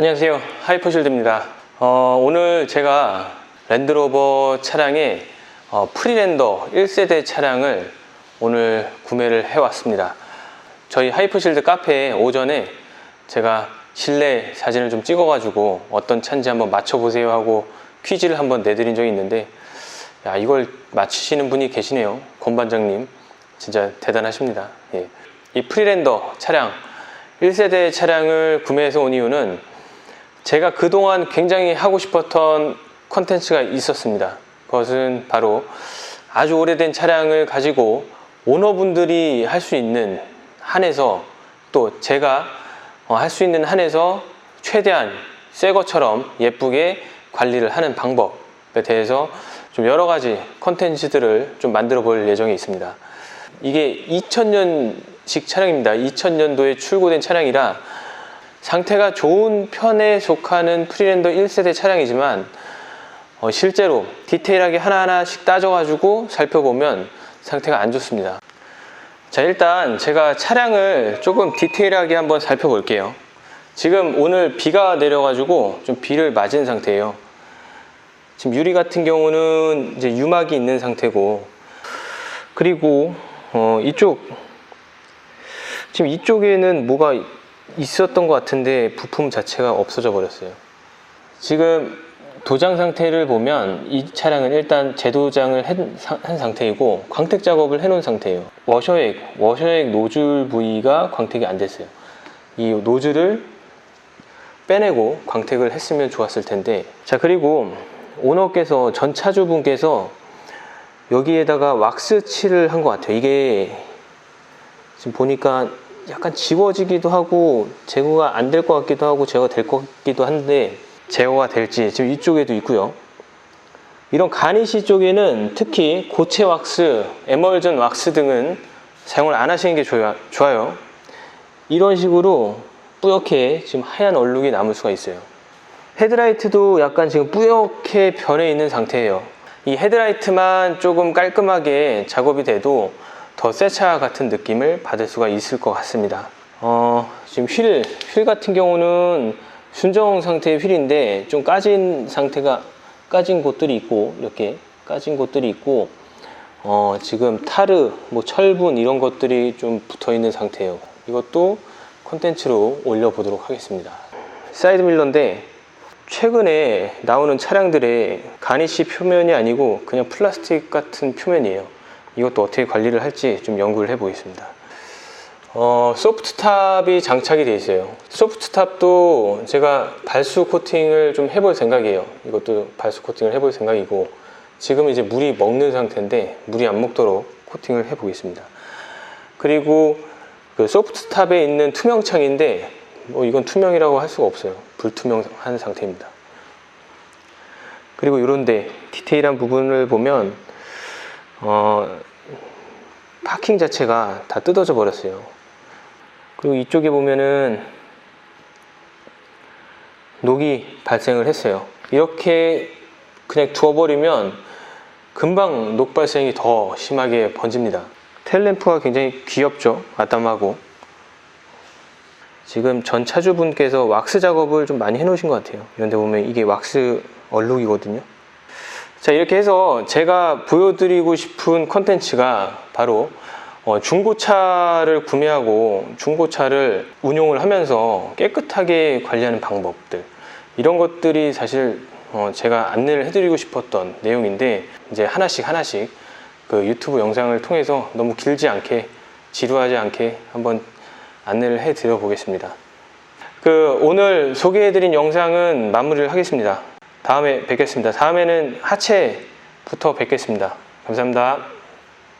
안녕하세요. 하이퍼실드입니다. 어, 오늘 제가 랜드로버 차량의 어, 프리랜더 1세대 차량을 오늘 구매를 해왔습니다. 저희 하이퍼실드 카페에 오전에 제가 실내 사진을 좀 찍어 가지고 어떤 차인지 한번 맞춰보세요 하고 퀴즈를 한번 내드린 적이 있는데 야, 이걸 맞히시는 분이 계시네요. 권 반장님. 진짜 대단하십니다. 예. 이 프리랜더 차량, 1세대 차량을 구매해서 온 이유는 제가 그동안 굉장히 하고 싶었던 컨텐츠가 있었습니다. 그것은 바로 아주 오래된 차량을 가지고 오너분들이 할 수 있는 한에서 또 제가 어, 할수 있는 한에서 최대한 새 것처럼 예쁘게 관리를 하는 방법에 대해서 좀 여러 가지 컨텐츠들을 좀 만들어 볼 예정이 있습니다. 이게 2000년식 차량입니다. 2000년도에 출고된 차량이라 상태가 좋은 편에 속하는 프리랜더 1세대 차량이지만 어, 실제로 디테일하게 하나하나씩 따져가지고 살펴보면 상태가 안 좋습니다. 자, 일단 제가 차량을 조금 디테일하게 한번 살펴볼게요. 지금 오늘 비가 내려가지고 좀 비를 맞은 상태예요. 지금 유리 같은 경우는 이제 유막이 있는 상태고, 그리고 어, 이쪽 지금 이쪽에는 뭐가 있었던 것 같은데 부품 자체가 없어져 버렸어요. 지금 도장 상태를 보면 이 차량은 일단 재도장을 한, 한 상태이고 광택 작업을 해놓은 상태예요. 워셔액, 워셔액 노즐 부위가 광택이 안 됐어요. 이 노즐을 빼내고 광택을 했으면 좋았을 텐데 자 그리고 오너께서 전 차주분께서 여기에다가 왁스 칠을 한 것 같아요. 이게 지금 보니까 약간 지워지기도 하고 제거가 안 될 것 같기도 하고 제거가 될 것 같기도 한데 제거가 될지 지금 이쪽에도 있고요. 이런 가니시 쪽에는 특히 고체 왁스, 에멀전 왁스 등은 사용을 안 하시는 게 좋아- 좋아요. 이런 식으로 뿌옇게 지금 하얀 얼룩이 남을 수가 있어요. 헤드라이트도 약간 지금 뿌옇게 변해 있는 상태예요. 이 헤드라이트만 조금 깔끔하게 작업이 돼도 더 새 차 같은 느낌을 받을 수가 있을 것 같습니다. 어, 지금 휠, 휠 같은 경우는 순정 상태의 휠인데 좀 까진 상태가 까진 곳들이 있고 이렇게 까진 곳들이 있고 어, 지금 타르, 뭐 철분 이런 것들이 좀 붙어 있는 상태예요. 이것도 콘텐츠로 올려보도록 하겠습니다. 사이드 밀러인데 최근에 나오는 차량들의 가니시 표면이 아니고 그냥 플라스틱 같은 표면이에요. 이것도 어떻게 관리를 할지 좀 연구를 해 보겠습니다. 어, 소프트탑이 장착이 되어 있어요. 소프트탑도 제가 발수 코팅을 좀 해볼 생각이에요. 이것도 발수 코팅을 해볼 생각이고 지금 이제 물이 먹는 상태인데 물이 안 먹도록 코팅을 해 보겠습니다. 그리고 그 소프트탑에 있는 투명창인데 뭐 이건 투명이라고 할 수가 없어요. 불투명한 상태입니다. 그리고 이런데 디테일한 부분을 보면 어, 파킹 자체가 다 뜯어져 버렸어요. 그리고 이쪽에 보면은 녹이 발생을 했어요. 이렇게 그냥 두어버리면 금방 녹 발생이 더 심하게 번집니다. 텔램프가 굉장히 귀엽죠? 아담하고. 지금 전 차주분께서 왁스 작업을 좀 많이 해 놓으신 것 같아요. 이런데 보면 이게 왁스 얼룩이거든요. 자, 이렇게 해서 제가 보여드리고 싶은 컨텐츠가 바로 어, 중고차를 구매하고 중고차를 운용을 하면서 깨끗하게 관리하는 방법들 이런 것들이 사실 어, 제가 안내를 해드리고 싶었던 내용인데 이제 하나씩 하나씩 그 유튜브 영상을 통해서 너무 길지 않게 지루하지 않게 한번 안내를 해드려 보겠습니다. 그 오늘 소개해드린 영상은 마무리를 하겠습니다. 다음에 뵙겠습니다. 다음에는 하체부터 뵙겠습니다. 감사합니다.